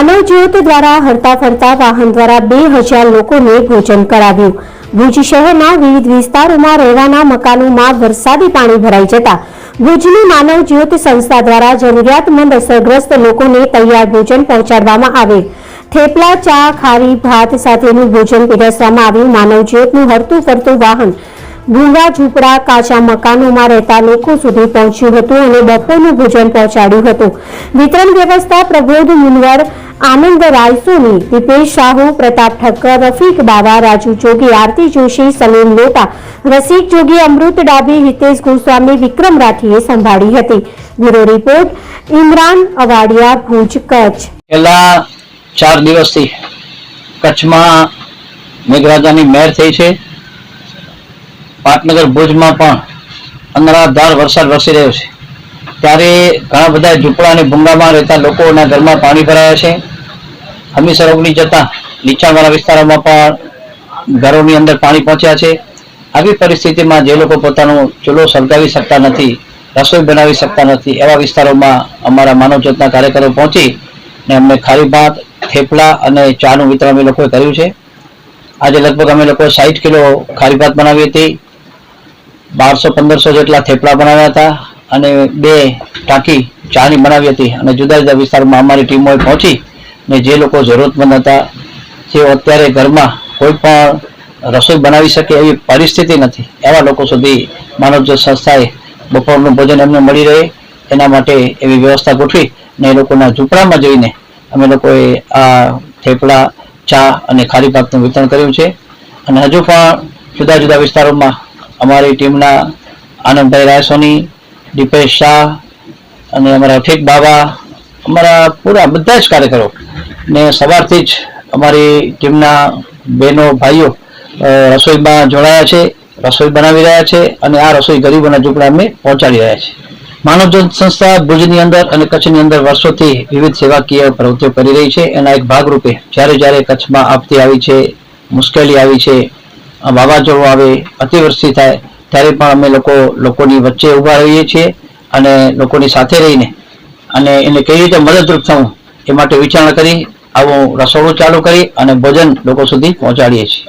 માનવ જ્યોત દ્વારા હરતા ફરતા વાહન દ્વારા બે હજાર લોકોને ભોજન કરાવ્યું. ભુજ શહેરના વિવિધ વિસ્તારોમાં રહેવાના મકાનોમાં વરસાદી પાણી ભરાઈ જતા ભુજની માનવ જ્યોત સંસ્થા દ્વારા જરૂરિયાતમંદ અસરગ્રસ્ત લોકોને તૈયાર ભોજન પહોંચાડવામાં આવે. થેપલા, ચા, ખારી, ભાત સાથેનું ભોજન પીરસવામાં આવ્યું માનવ જ્યોતનું હરતું ફરતું વાહન. ભૂંગા, ઝૂંપડા, કાચા મકાનોમાં રહેતા લોકો સુધી પહોંચ્યું હતું અને બપોરનું ભોજન પહોંચાડ્યું હતું. વિતરણ વ્યવસ્થા પ્રબોધ મુનવર આનંદ રાયસોની, દીપેશ શાહુ પ્રતાપ ઠક્કર, રફીક બાવા, રાજુ જોગી, આરતી જોશી, સલીમ લોટા રસિક જોગી, અમૃત ડાબી, હિતેશ ગોસ્વામી, વિક્રમ રાઠીએ સંભાળી હતી. Bureau report, Imran Avadiya, Bhuj, Kutch. છેલ્લા ચાર દિવસથી કચ્છમાં મેઘરાજાની મહેર થઈ છે. પાટનગર ભુજમાં પણ અનરાધાર વરસાદ વરસી રહ્યો છે. ત્યારે ઘણા બધા ઝૂંપડા અને ભૂંગામાં રહેતા લોકોના ઘરમાં પાણી ભરાયા છે. હમીસર ઓગણી જતા નીચાણવાળા વિસ્તારોમાં પણ ઘરોની અંદર પાણી પહોંચ્યા છે. આવી પરિસ્થિતિમાં જે લોકો પોતાનો ચૂલો સળગાવી શકતા નથી, રસોઈ બનાવી શકતા નથી, એવા વિસ્તારોમાં અમારા માનવ જ્યોતના કાર્યકરો પહોંચી ને અમને ખારી ભાત, થેપલા અને ચાનું વિતરણ અમે લોકોએ કર્યું છે. આજે લગભગ અમે લોકો સાઠ કિલો ખારી ભાત બનાવી હતી. બારસો, પંદરસો જેટલા થેપલા બનાવ્યા હતા અને બે ટાંકી ચાની બનાવી હતી અને જુદા જુદા વિસ્તારમાં અમારી ટીમોએ પહોંચી ને જે લોકો જરૂરતમંદ હતા જેઓ અત્યારે ઘરમાં કોઈ પણ રસોઈ બનાવી શકે એવી પરિસ્થિતિ નથી. એવા લોકો સુધી માનવજ્યોત સંસ્થાએ બપોરનું ભોજન એમને મળી રહે, એના માટે એવી વ્યવસ્થા ગોઠવી ને એ લોકોના ઝૂંપડામાં જઈને અમે લોકોએ આ થેપલા, ચા અને ખારી પાકનું વિતરણ કર્યું છે. અને હજુ પણ જુદા જુદા વિસ્તારોમાં અમારી ટીમના આનંદભાઈ રાયસોની, દીપેશ શાહ અને અમારા ઠીક બાબા અમારા પૂરા બધા જ કાર્યકરો ને સવારથી જ અમારી ટીમના બહેનો, ભાઈઓ રસોઈમાં જોડાયા છે, રસોઈ બનાવી રહ્યા છે અને આ રસોઈ ગરીબોના ઝૂંપડા અમે પહોંચાડી રહ્યા છે માનવજન સંસ્થા ભુજની અંદર અને કચ્છની અંદર વર્ષોથી વિવિધ સેવાકીય પ્રવૃત્તિઓ કરી રહી છે. એના એક ભાગરૂપે જ્યારે જ્યારે કચ્છમાં આપતી આવી છે, મુશ્કેલી આવી છે વાવાઝોડું આવે, અતિવૃષ્ટિ થાય, ત્યારે પણ અમે લોકો લોકોની વચ્ચે ઊભા રહીએ છીએ અને લોકોની સાથે રહીને અને એને કેવી રીતે મદદરૂપ થવું એ માટે વિચારણા કરી આવું રસોડું ચાલુ કરી અને ભોજન લોકો સુધી પહોંચાડીએ છીએ.